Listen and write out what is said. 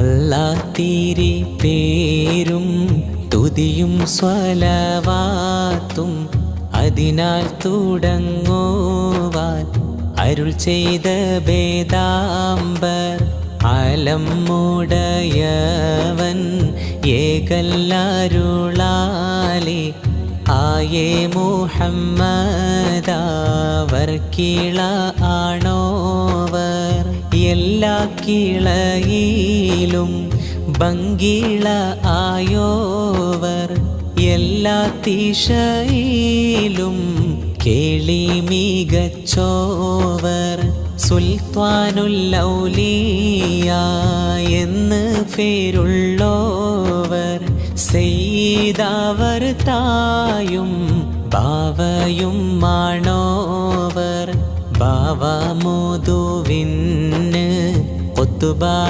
അല്ലാ പേരും തുതിയും സ്വലവാത്തും അതിനാൽ തുടങ്ങോവാൻ അരുൾ ചെയ്ത ഭേദാംബർ അലം ഏകല്ലാരുളാലേ. ആയേ മുഹമ്മദാവർ കീള ആണോവർ. എല്ലാ കിളയിലും ഭംഗിള ആയോവർ എല്ലാ തിശയിലും കേളി മികച്ചോവർ സുൽത്താനുല്ലൗലിയ എന്ന് പേരുള്ളോവർ സെയ്തവർ തായും ബാവയും മാണോവർ ආමෝදෝ වෙන්න ඔතුබා